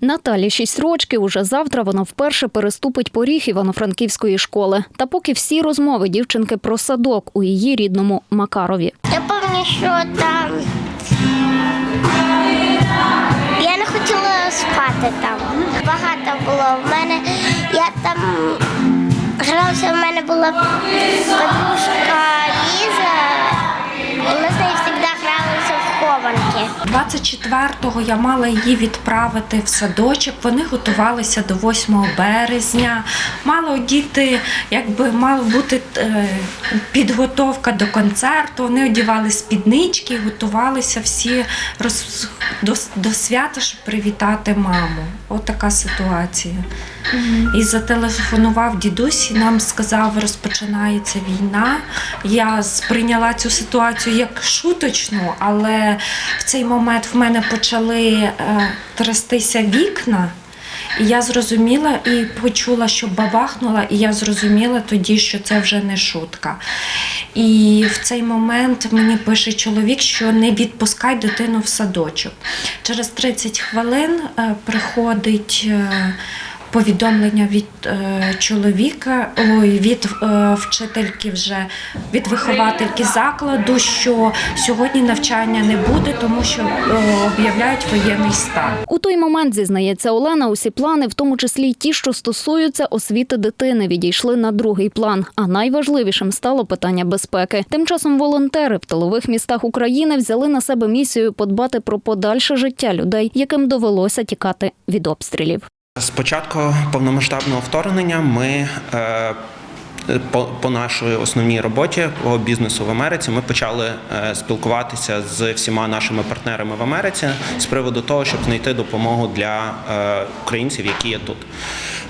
Наталі 6 рочків. Уже завтра вона вперше переступить поріг івано-франківської школи. Та поки всі розмови дівчинки про садок у її рідному Макарові. Я пам'ятаю, що там. Я не хотіла спати там. Багато було. В мене я там гралася, в мене була подружка Ліза, і ми з нею завжди гралися в хованки. 24-го я мала її відправити в садочок. Вони готувалися до 8 березня. Мало діти, якби мала бути е, підготовка до концерту. Вони одягали спіднички, готувалися всі роз, до, до свята, щоб привітати маму. От така ситуація. І зателефонував дідусь і нам сказав, розпочинається війна. Я сприйняла цю ситуацію як шуточну, але в цей момент в мене почали е, трястися вікна. І я зрозуміла і почула, що бабахнула, і я зрозуміла тоді, що це вже не шутка. І в цей момент мені пише чоловік, що не відпускай дитину в садочок. Через 30 хвилин е, приходить. Повідомлення від е, чоловіка, ой, від е, вчительки вже від виховательки закладу, що сьогодні навчання не буде, тому що е, об'являють воєнний стан. У той момент, зізнається Олена, усі плани, в тому числі й ті, що стосуються освіти дитини, відійшли на другий план. А найважливішим стало питання безпеки. Тим часом волонтери в тилових містах України взяли на себе місію подбати про подальше життя людей, яким довелося тікати від обстрілів. З початку повномасштабного вторгнення ми е, по, по нашій основній роботі по бізнесу в Америці ми почали е, спілкуватися з всіма нашими партнерами в Америці з приводу того, щоб знайти допомогу для е, українців, які є тут.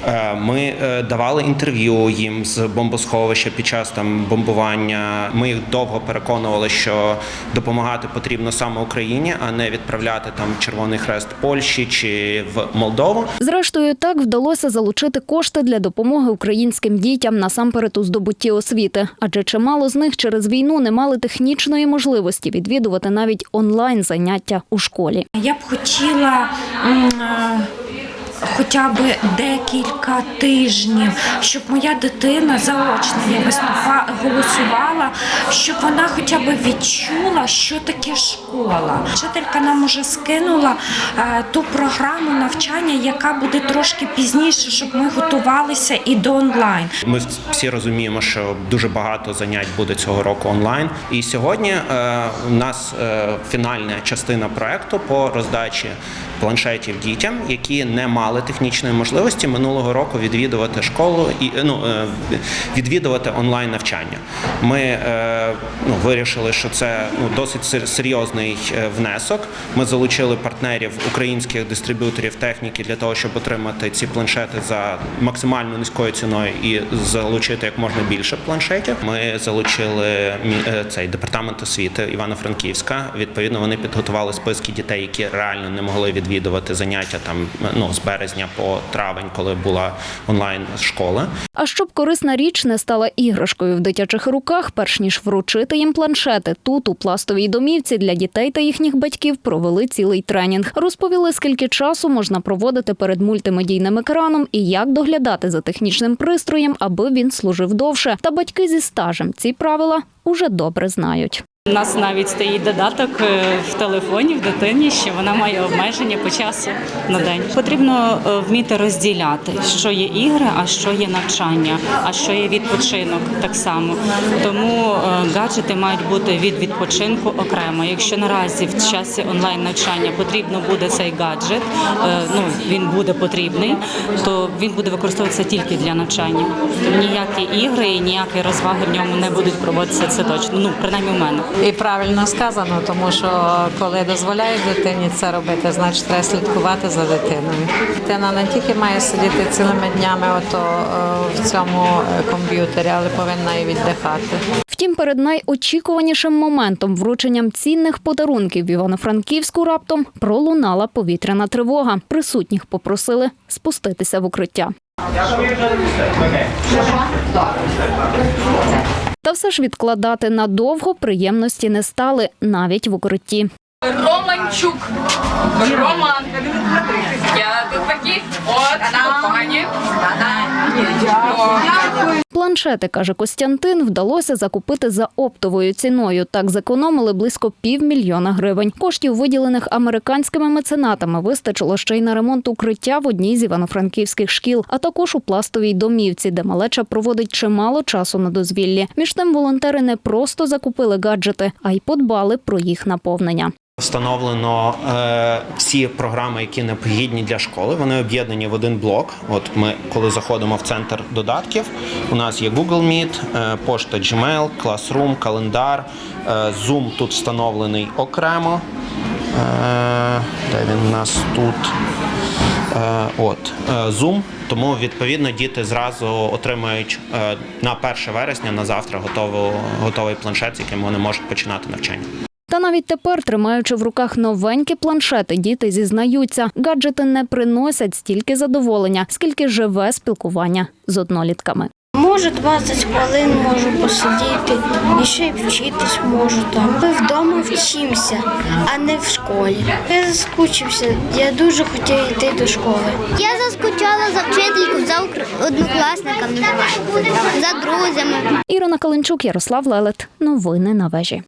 Е, Ми е, давали інтерв'ю їм з бомбосховища під час там бомбування. Ми їх довго переконували, що допомагати потрібно саме Україні, а не відправляти там Червоний Хрест Польщі чи в Молдову. Зрештою, так вдалося залучити кошти для допомоги українським дітям насамперед у здобутті освіти, адже чимало з них через війну не мали технічної можливості відвідувати навіть онлайн заняття у школі. Я б хотіла. Хоча б декілька тижнів, щоб моя дитина заочно я голосувала, щоб вона хоча б відчула, що таке школа. Вчителька нам уже скинула е, ту програму навчання, яка буде трошки пізніше, щоб ми готувалися і до онлайн. Ми всі розуміємо, що дуже багато занять буде цього року онлайн. І сьогодні е, у нас е, фінальна частина проекту по роздачі планшетів дітям, які не мали технічної можливості минулого року відвідувати школу і е, ну, е, відвідувати онлайн навчання. Ми е, ну, вирішили, що це ну, досить серйозний внесок. Ми залучили партнерів українських дистриб'юторів техніки для того, щоб отримати ці планшети за максимально низькою ціною і залучити як можна більше планшетів. Ми залучили цей департамент освіти Івано-Франківська. Відповідно, вони підготували списки дітей, які реально не могли відвідувати заняття там ну з березня по травень, коли була онлайн школа. А щоб корисна річ не стала іграшкою в дитячих руках, перш ніж вручити їм планшети, тут у пластовій домівці для дітей та їхніх батьків провели цілий тренінг. Розповіли, скільки часу можна проводити перед мультимедійним екраном і як доглядати за технічним пристроєм, аби він служив довше. Та батьки зі стажем ці правила уже добре знають. У нас навіть стоїть додаток е, в телефоні в дитині, що вона має обмеження по часу на день. Потрібно е, вміти розділяти, що є ігри, а що є навчання, а що є відпочинок так само. Тому е, гаджети мають бути від відпочинку окремо. Якщо наразі в часі онлайн навчання потрібно буде цей гаджет, ну він буде потрібний, то він буде використовуватися тільки для навчання. Ніякі ігри і ніякі розваги в ньому не будуть проводитися. Це точно. Ну принаймні у мене. І правильно сказано, тому що коли дозволяють дитині це робити, значить треба слідкувати за дитиною. Дитина не тільки має сидіти цілими днями ото е, в цьому е, комп'ютері, але повинна і віддихати. Втім, перед найочікуванішим моментом врученням цінних подарунків в Івано-Франківську раптом пролунала повітряна тривога. Присутніх попросили спуститися в укриття. Та все ж відкладати надовго приємності не стали навіть в укритті. Романчук. Роман. Я тут такі. От, пані. Планшети, каже Костянтин, вдалося закупити за оптовою ціною. Так зекономили близько півмільйона гривень. Коштів, виділених американськими меценатами, вистачило ще й на ремонт укриття в одній з івано-франківських шкіл, а також у пластовій домівці, де малеча проводить чимало часу на дозвіллі. Між тим волонтери не просто закупили гаджети, а й подбали про їх наповнення. Встановлено е, всі програми, які необхідні для школи. Вони об'єднані в один блок. От ми, коли заходимо в центр додатків, у нас є Google Meet, е, пошта Gmail, Classroom, календар, е, Zoom тут встановлений окремо. Е, де він у нас тут? Е, от е, Zoom. Тому відповідно діти зразу отримають е, на 1 вересня на завтра готову, готовий планшет, з яким вони можуть починати навчання. Та навіть тепер, тримаючи в руках новенькі планшети, діти зізнаються, гаджети не приносять стільки задоволення, скільки живе спілкування з однолітками. Можу 20 хвилин можу посидіти і ще й вчитись можу там. Ми вдома вчимося, а не в школі. Я заскучився, я дуже хотів йти до школи. Я заскучала за вчителькою, за однокласниками, за друзями. Ірина Каленчук, Ярослав Лелет. Новини на вежі.